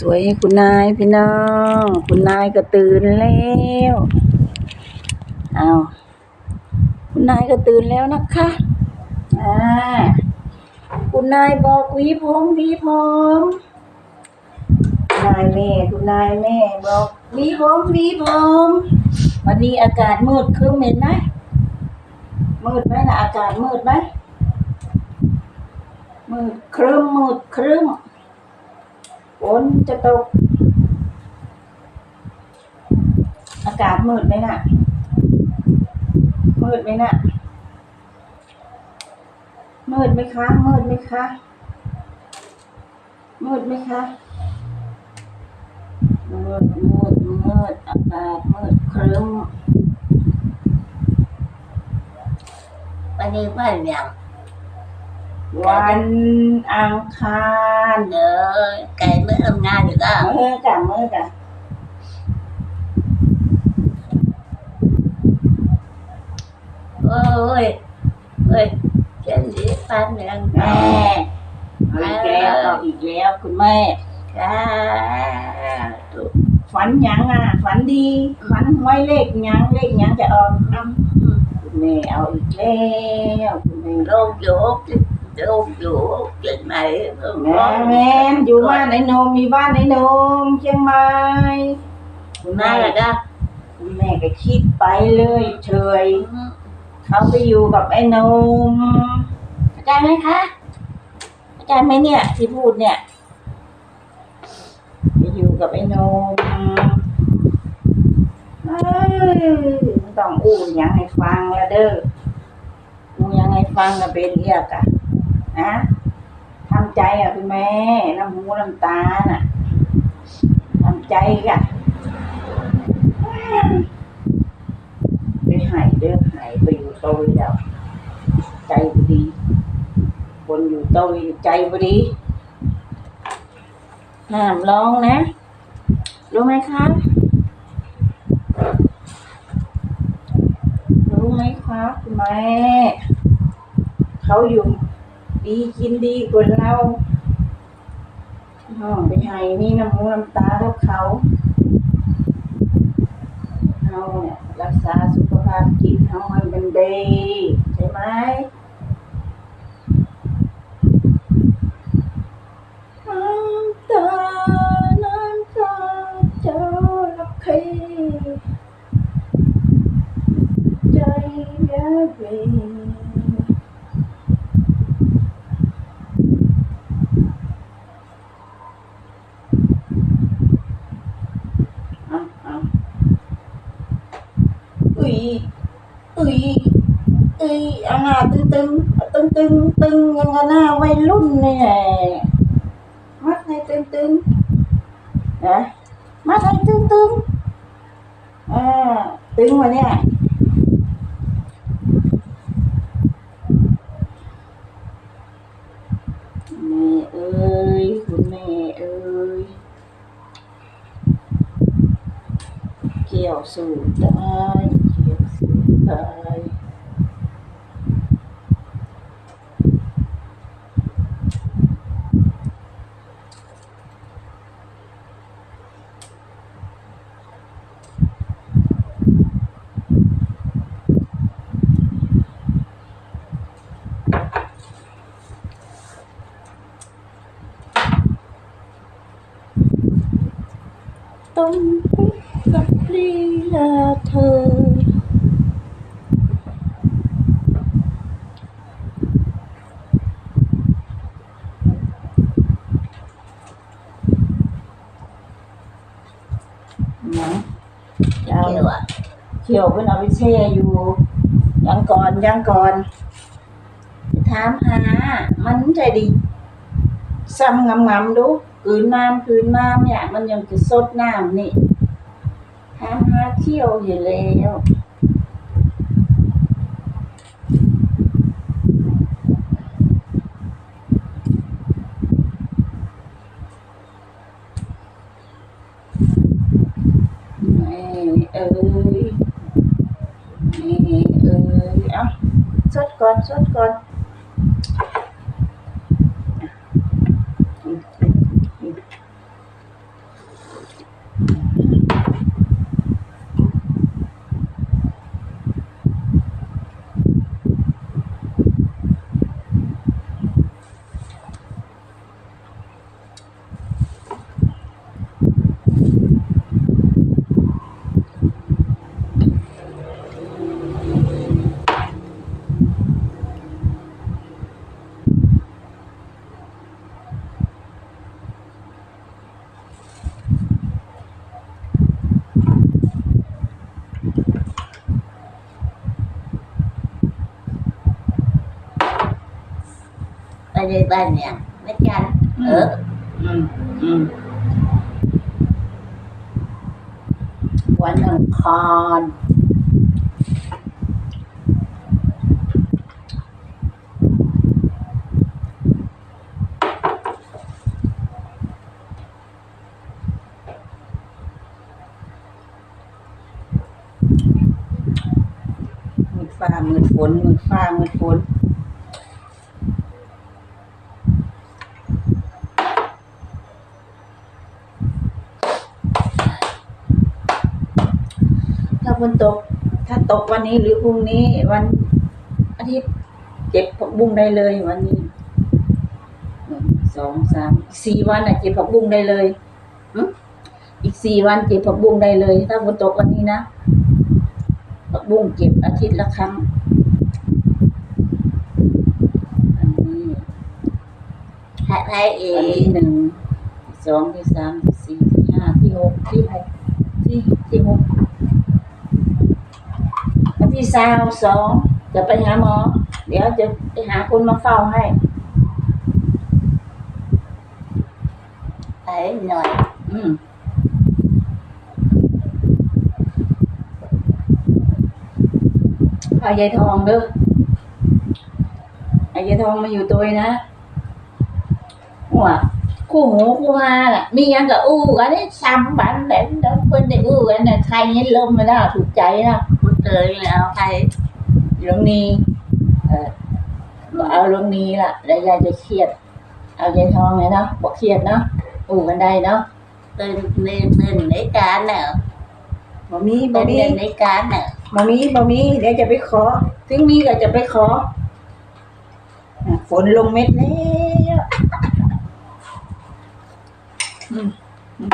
สวยให้คุณนายพี่น้อง คุณนายก็ตื่นแล้วเอาคุณนายก็ตื่นแล้วนะคะอ่าคุณนายบอกวีผมวีผมนายแม่คุณนายแม่บอกวีผมวีผมวันนี้อากาศมืดครึ้มเห็นไหมมืดไหมนะอากาศมืดไหมมืดครึ้มมืดครึ้ม ฝนจะตก อากาศมืดไหมน่ะ มืดไหมน่ะ มืดไหมคะ มืดไหมคะ มืดไหมคะมืดมืดมืดอากาศมืดครึ้มวันนี้วันยัง วันอังคารเด้อไก่ไม่ทำงานอยู่ก็มือกับมือกับโอ้ยเฮ้ยฉันดีปันยังแม่เอาอีกแล้วเอาอีกแล้วคุณแม่ค่ะฝันหยังอะฝันดีฝันหวยเลขหยังเลขหยังจะออกน้ำคุณแม่เอาอีกแล้วคุณแม่โรคอยู่โรคอยู่เกิดใหม่โรคแม่แม่อยู่บ้านไอ้นมมีบ้านไอ้นมเชียงใหม่คุณมาแม่แล้วก็คุณแม่ก็คิดไปเลยเฉยเขาไปอยู่กับไอ้นมเข้าใจไหมคะเข้าใจไหมเนี่ย ที่พูดเนี่ยไปอยู่กับไอ้นมเอ้ยไม่ต้องอู้หยังให้ฟังละเด้ออู้หยังให้ฟังก็เป็นเรียกอะ นะทำใจอะคุณแม่น้ำหูน้ำตาน่ะทำใจกะไปหายเด้อหายไปอยู่โตยแล้วใจดีคนอยู่โตยใจบดีห้ามร้องนะ รู้ไหมคะรู้ไหมครับคุณแม่เขาอยู่ ดีกินดีกว่าเราห้องไปให้นี่น้ำมูน้ำตาแล้วเขาเขาเนี่ยรักษาสุขภาพจิตเขาให้เป็นดีใช่ไหมน้ำตาน้ำตาเจ้าลักใครใจแย่เว เอาเอาอุ้ยอุ้ยอุ้ยเอาห น้าตึงตึงตึงตึงตึงยังกับหน้าวัยรุ่นนี่แหละมัดให้ตึงตึงนะมัดให้ตึงตึงอ่าตึงมาเนี่ยแม่เอ้ยคุณแม่เอ้ยเกี่ยวสู่ได้เกี่ยวสู่ได้ ต้องพบกับลีลาเธอ นะจะเอาเกี่ยวอะเขียวเพิ่นเอาไปแช่อยู่ ยังก่อนยังก่อนไปถามหา มันใจดีซ้ำงำๆดู คืนน้ำคืนน้ำเนี่ยมันยังจะสดน้ำนี่ถามหาเที่ยวอยู่แล้วแม่เอ้ยแม่เอ้ยเอ้าสดก่อนสดก่อน đi ba nhà mấy chanh Ừ. ừ อืมอืมวันอังคารมืดฟ้ามืดฝนมืดฟ้ามืดฝน ฝนตก ถ้าตกวันนี้หรือพรุ่งนี้วันอาทิตย์เก็บผักบุ้งได้เลยวันนี้หนึ่งสองสามสี่วันอะเก็บผักบุ้งได้เลยหึอีกสี่วันเก็บผักบุ้งได้เลย ถ้าฝนตกวันนี้นะผักบุ้งเก็บอาทิตย์ละครั้งอันนี้ thấy thấy วัน gì ที่หนึ่งที่สองที่สามที่สี่ที่ห้าที่หกที่หกที่ที่หกวัน ที่สามสองจะไปหาหมอ เดี๋ยวจะไปหาคนมาเฝ้าให้ thấy rồi อืมพายายทองเด้อไอ้ยายทองมาอยู่ตัวนะหัวคู่หูคู่ฮาน่ะ มีหยังกับอู้กันนี่ซ้ำบันแดนเดินเพิ่นได้อู้กันน่ะใครเห็นลมมาได้ถูกใจนะ của trời nào thấy เรื่องนี้เออก็เอาเรื่องนี้ล่ะแล้วยายจะเครียด เอายายทองเลยเนาะบอกเครียดเนาะอู้กันได้เนาะ bên bên bên lấy cá nào บ่มีบ่ bên มี bên lấy cá nào บ่มีบ่มีเดี๋ยวจะไปขอ ถึงมีก็จะไปขออะฝนลงเม็ดแล้วอืมอืม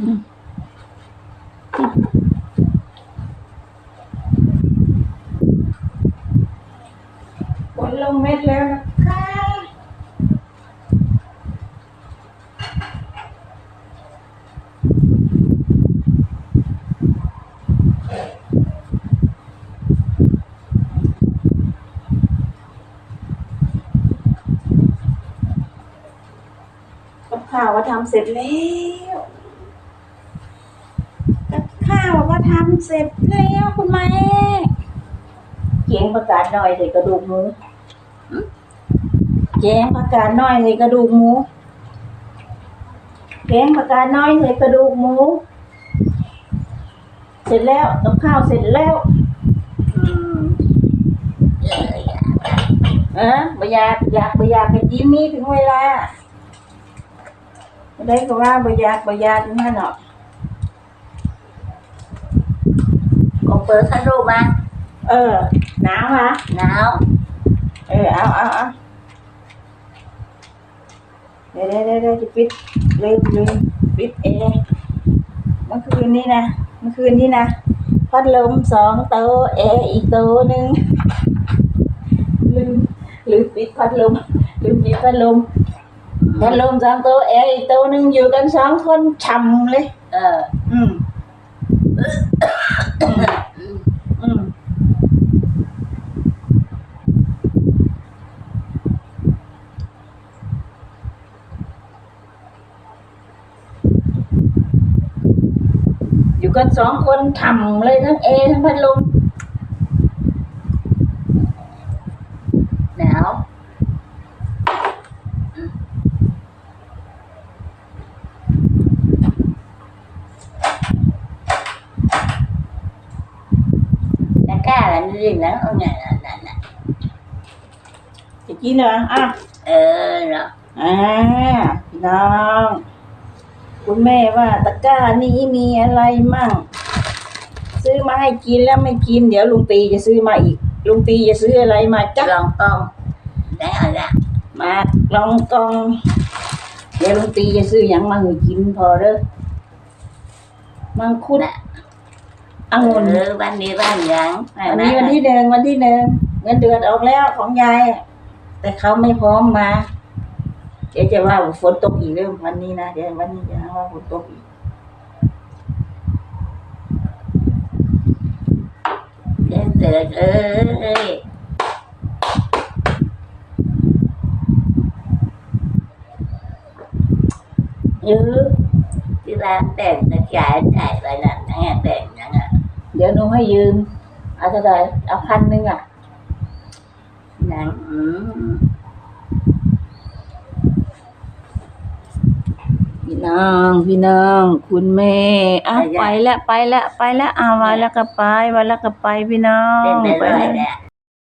อืมฝนลงเม็ดแล้วนะคะ กับข้าวก็ทำ เสร็จแล้วกับข้าวก็ทำเสร็จแล้วคุณแม่เจียงประกาศหน่อยใส่กระดูกหมูแจงประกาศหน่อยใส่กระดูกหมูแจงประกาศหน่อยใส่กระดูกหมู เสร็จแล้วกับข้าวเสร็จแล้วเออบ่อยากอยากบ่อยากไปกินนี่ถึงเวลา ได้ก็ว่าบ่อยากบ่อยากนั่นเนาะ con bơ khá rô mà เออหนาวฮะ nào เออเอาเอาเอาเดี๋ยวเดี๋ยวเดี๋ยวเดี๋ยวจะปิดลืมลืมปิดเอร์เมื่อคืนนี้นะเมื่อคืนนี้นะพัดลมสองตัวเอร์อีกตัวหนึ่งลืมลืมปิดพัดลมลืมปิดพัดลม พัดลมสองตัวเอร์อีกตัวหนึ่งอยู่กันสองคนช่ำเลย ờ อืมอืมอยู่กันสองคนทำเลยทั้งเอทั้งพัดลม cá là như gì nữa không nhỉ là là là จะกินเหรออะ ờ rồi อ่าพี่น้อง คุณแม่ว่าตะกร้านี้มีอะไรมั่ง ซื้อมาให้กินแล้วไม่กิน เดี๋ยวลุงตีจะซื้อมาอีก ลุงตีจะซื้ออะไรมาจ้ะ lòng con để ở ra มา ลองกอง เดี๋ยวลุงตีจะซื้ออย่างมาให้กินพอเด้อมังคุด Nè. องุ่นเออวันนี้วันหยังวันนี้วันที่หนึ่งวันที่หนึ่งเงินเดือนออกแล้วของยายแต่เขาไม่พร้อมมา เดี๋ยวจะว่าฝนตกอีกเรื่องวันนี้นะเดี๋ยววันนี้จะว่าฝนตกอีกเงินเดือนเอ้ยยื้อที่ร้านแต่งกระจายจ่ายไปนะ เดี๋ยวหนูให้ยืมเอาเท่าไหร่เอาพันหนึ่งอะนั่นอืมพี่น้องพี่น้องคุณแม่อะไปแล้วไปแล้วไปแล้วเอาไว้แล้วก็ไปไว้แล้วก็ไปพี่น้องเล่นไม่ไปไหวแล้วเนี่ย